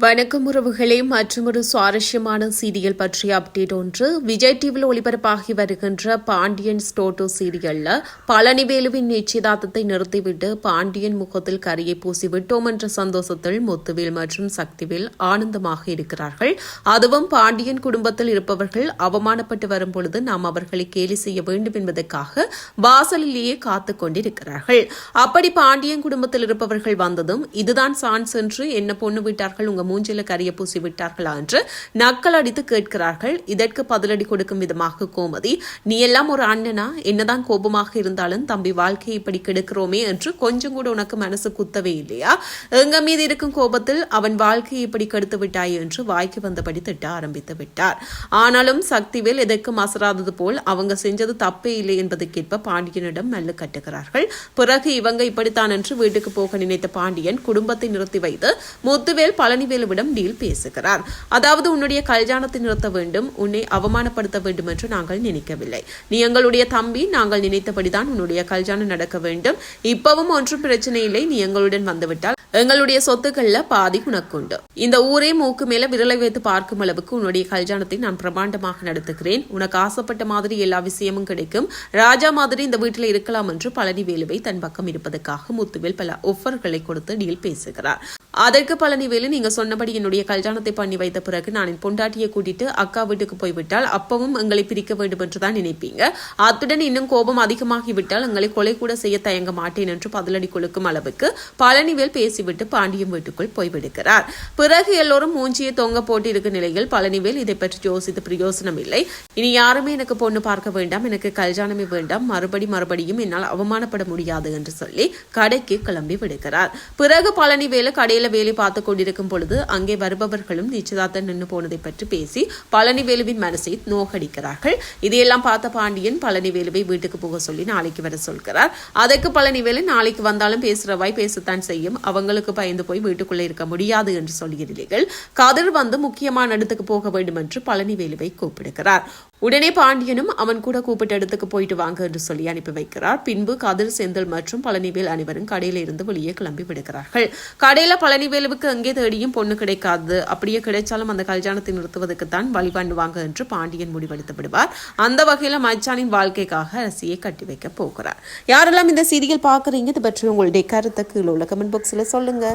வணக்கம் உறவுகளே மற்றொரு சுவாரஸ்யமான சீரியல் பற்றிய அப்டேட் ஒன்று. விஜய் டிவியில் ஒளிபரப்பாகி வருகின்ற பாண்டியன் ஸ்டோட்டோ சீரியல்ல பழனிவேலுவின் நிச்சயதார்த்தத்தை நிறுத்திவிட்டு பாண்டியன் முகத்தில் கரியை பூசி விட்டோம் என்ற சந்தோஷத்தில் முத்துவேல் மற்றும் சக்திவேல் ஆனந்தமாக இருக்கிறார்கள். அதுவும் பாண்டியன் குடும்பத்தில் இருப்பவர்கள் அவமானப்பட்டு வரும் பொழுது நாம் அவர்களை கேலி செய்ய வேண்டும் என்பதற்காக வாசலிலேயே காத்துக் கொண்டிருக்கிறார்கள். அப்படி பாண்டியன் குடும்பத்தில் இருப்பவர்கள் வந்ததும் இதுதான் சான்ஸ் என்று என்ன பொண்ணு விட்டார்கள் உங்க மூஞ்சில கரிய பூசி விட்டார்களா என்று நக்கல் அடித்து கேட்கிறார்கள். இதற்கு பதிலடி கொடுக்கும் விதமாக கோமதி நீ எல்லாம் ஒரு அண்ணனா? என்னதான் கோபமாக இருந்தாலும் தம்பி வாழ்க்கையை இப்படி கெடுக்கிறோமே என்று கொஞ்சம் கூட உனக்கு மனசு குத்தவே இல்லையா? எங்க மீது இருக்கும் கோபத்தில் அவன் வாழ்க்கையை இப்படி கெடுத்து விட்டாய் என்று வாய்க்கு வந்தபடி திட்ட ஆரம்பித்து விட்டார். ஆனாலும் சக்திவேல் எதற்கும் அசராதது போல் அவங்க செஞ்சது தப்பே இல்லை என்பதற்கேற்ப பாண்டியனிடம் மெல்ல கட்டுகிறார்கள். பிறகு இவங்க இப்படித்தான் என்று வீட்டுக்கு போக நினைத்த பாண்டியன் குடும்பத்தை நிறுத்தி வைத்து முத்துவேல் பழனி பழனிவேலுவிடம் டீல் பேசுகிறார். அதாவது உன்னுடைய கல்யாணத்தை நிறுத்த வேண்டும் உன்னை அவமானப்படுத்த வேண்டும் என்று நாங்கள் நினைக்கவில்லை. நீ எங்களுடைய தம்பி நாங்கள் நினைத்தபடிதான் உன்னுடைய கல்யாணம் நடக்க வேண்டும். இப்பவும் ஒன்றும் பிரச்சனை இல்லை நீ எங்களுடன் வந்துவிட்டால் எங்களுடைய சொத்துக்கள்ல பாதி உனக்குண்டு. இந்த ஊரே மூக்கு மேல விரலை வைத்து பார்க்கும் அளவுக்கு உன்னுடைய கல்யாணத்தை நான் பிரமாண்டமாக நடத்துகிறேன். உனக்கு ஆசைப்பட்ட மாதிரி எல்லா விஷயமும் கிடைக்கும். ராஜா மாதிரி இந்த வீட்டில் இருக்கலாம் என்று பழனி வேலுவை தன் பக்கம் இருப்பதற்காக முத்துவேல் பல ஒஃபர்களை கொடுத்து டீல் பேசுகிறார். அதற்கு பழனிவேலு நீங்க சொன்னபடி என்னுடைய கல்யாணத்தை பண்ணி வைத்த பிறகு நான் என் பொண்டாட்டியை கூட்டிட்டு அக்கா வீட்டுக்கு போய்விட்டால் அப்பவும் எங்களை பிரிக்க வேண்டும் என்றுதான் நினைப்பீங்க. அத்துடன் இன்னும் கோபம் அதிகமாகிவிட்டால் எங்களை கொலை கூட செய்ய தயங்க மாட்டேன் என்று பதிலடி கொடுக்கும் அளவுக்கு பழனிவேல் பேசிவிட்டு பாண்டியம் வீட்டுக்குள் போய்விடுகிறார். பிறகு எல்லோரும் மூஞ்சியை தொங்க போட்டு இருக்கும் நிலையில் பழனிவேல் இதை பற்றி யோசித்து பிரயோசனம் இல்லை. இனி யாருமே எனக்கு பொண்ணு பார்க்க வேண்டாம் எனக்கு கல்யாணமே வேண்டாம். மறுபடி மறுபடியும் என்னால் அவமானப்பட முடியாது என்று சொல்லி கடைக்கு கிளம்பி விடுகிறார். பிறகு பழனிவேலு கடையில் வேலை பார்த்து கொண்டிருக்கும் பொழுது அங்கே வருபவர்களும் நிச்சயதார்த்தம் நின்று போனதை பற்றி பேசி பழனிவேலுவின் மனசை நோகடிக்கிறார்கள். இதையெல்லாம் பார்த்த பாண்டியன் பழனிவேலுவை வீட்டுக்கு போக சொல்லி நாளைக்கு வர சொல்கிறார். அதற்கு பழனிவேலு நாளைக்கு வந்தாலும் பேசுறவாய் பேசத்தான் செய்யும். அவங்களுக்கு பயந்து போய் வீட்டுக்குள்ளே இருக்க முடியாது என்று சொல்கிறீர்கள் கதிர் வந்து முக்கியமான இடத்துக்கு போக வேண்டும் என்று பழனிவேலுவை கூப்பிடுகிறார். உடனே பாண்டியனும் அவன் கூட கூப்பிட்ட இடத்துக்கு போயிட்டு வாங்க என்று சொல்லி அனுப்பி வைக்கிறார். பின்பு கதிர் செந்தில் மற்றும் பழனிவேல் அனைவரும் கடையில் இருந்து வெளியே கிளம்பி விடுகிறார்கள். கடையில பழனிவேலுவுக்கு அங்கே தேடியும் பொண்ணு கிடைக்காது அப்படியே கிடைச்சாலும் அந்த கல்யாணத்தை நிறுத்துவதற்கு தான் வழி பண்ணுவாங்க என்று பாண்டியன் முடிவெடுத்து விடுவார் அந்த வகையில மச்சானின் வாழ்க்கைக்காக அரசியை கட்டி வைக்க போகிறார். யாரெல்லாம் இந்த சீரியல் பார்க்குறீங்க இது பற்றி உங்களுடைய கருத்தை கீழே உள்ள கமெண்ட் பாக்ஸில் சொல்லுங்க.